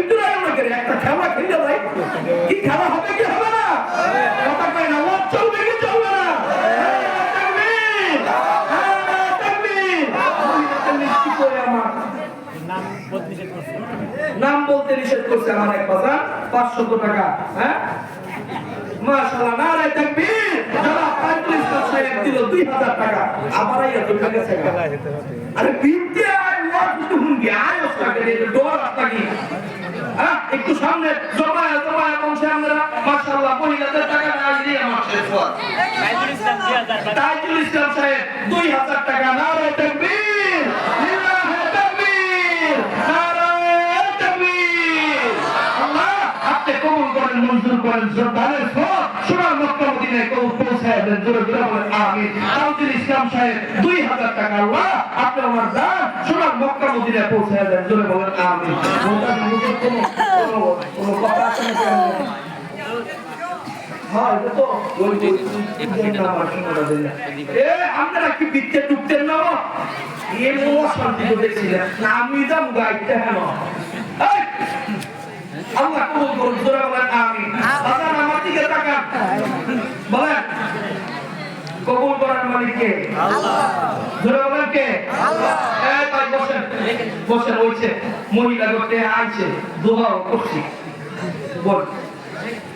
আমাকে একটা খেলা খেলে ভাই কি খেলা হবে, কি হবে না? নাম বলতে নিষেধ করছে আমার এক কথা পাঁচশত টাকা হ্যাঁ? মাশাআল্লাহ নারায় তাকবীর। যারা পাইতুল ইসলাম সাহেব দিল 2000 টাকা। আবার আইয়া টাকা চাইবা আরে বিনতে আয় ওয়াজ তো হুনগি আয় ওস্তাকে দে ডোর আপনাকে হ্যাঁ একটু সামনে জমায়া জমায়া বংশে আমরা মাশাআল্লাহ মহিলাদের টাকা না তাইজুল ইসলাম সাহেব 2000 টাকা নারায় তাকবীর লিল্লাহি তাকবীর নারায় তাকবীর আল্লাহ আপনি কবুল করেন মঞ্জুর করেন শ্রদ্ধারের সব সোনার মক্কা মদিনায় কবুল পৌঁছায় দেন জোরে বলেন আমিন তাইজুল ইসলাম সাহেব 2000 টাকা আল্লাহ আপনি আমার দান সোনার মক্কা মদিনায় পৌঁছায় দেন জোরে বলেন আমিন মোটা মুখে কোনো কোনো কোনো কথা আছে নাকি হ্যাঁ এটা তো ওই যে নাম্বার শোনা যায় না। এ আপনারা কি বিচ্ছে ঢুকতেন না। এ শান্তি তো আমি যাম গাইতে হেন আল্লাহ কবুল করুন জোরে বলেন আমিন। বাজার আমার দিকে তাকান। বলেন কবুল করার মালিক কে? জোরে বলেন কে? এই ভাই বসেন। বসেন ওইছে মহিলা করতে আইছে দোয়া করছি। বল।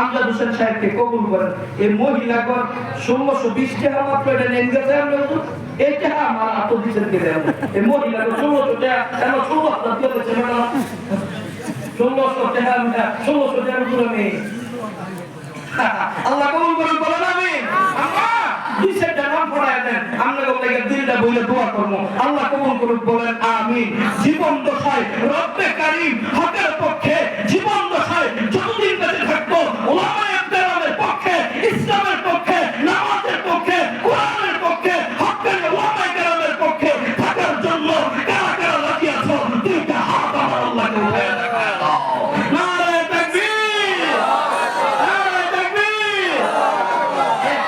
আমজাদ হোসেন সাহেবকে কবুল করেন। এই মহিলাগণ ষোলোশো বিশ টাকা মাত্র এটা আল্লাহ আমি আমরা আল্লাহ কবুল করুন, বলেন আমিন। জীবন দশায় রব্বে কারীম হকের পক্ষে জীবন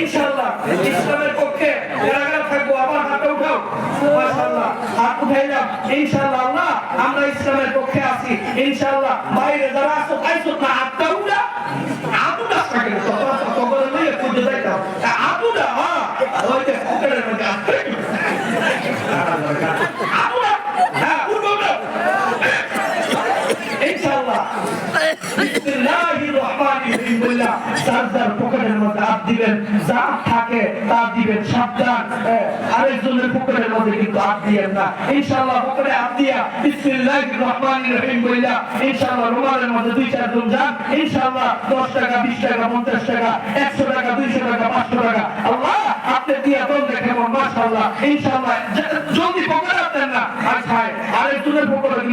ইনশাআল্লাহ, ইসলামের পক্ষে প্যারাগ্রাফ যারা থাকব। আবার হাতটা উঠাও। মাশাআল্লাহ, হাত উঠাইলাম। ইনশাআল্লাহ, আল্লাহ, আমরা ইসলামের পক্ষে আছি। ইনশাআল্লাহ, বাইরে যারা আছো আইছো না, হাতটা উঠা। আতুটা থাকে তো তো করে নিয়ে খুঁজে যাইতাম আতুটা হ্যাঁ ওই যে পকেটের মধ্যে আছে আতুটা হ্যাঁ উঠো উঠো ইনশাআল্লাহ বিসমিল্লাহির রহমানির যার পকেটের মধ্যে হাত দিবেন। যা থাকে তা দিবেন, সাবধান। আরেকজনের পকেটের মধ্যে কিন্তু হাত দিয়েন না। ইনশাআল্লাহ পকেটে হাত দিয়া বিসমিল্লাহির রহমানির রহিম বললা ইনশাআল্লাহ রুমালের মধ্যে দুই চারজন যান। ইনশাআল্লাহ 10 টাকা 20 টাকা 50 টাকা 100 টাকা 200 টাকা 500 টাকা। আল্লাহ আপনি দিয়া দন দেখেন মাশাআল্লাহ, ইনশাআল্লাহ জ- জলদি পকেটে হাত দেন না আর খায়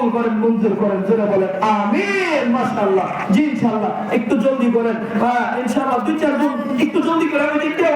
কবুল করেন, মঞ্জুর করেন, জোরে বলেন, আমিন, মাশাআল্লাহ। জি, ইনশাআল্লাহ, একটু জলদি করেন। হ্যাঁ ইনশাআল্লাহ, দুই, চার চারজন একটু জলদি করে আমি দেখতে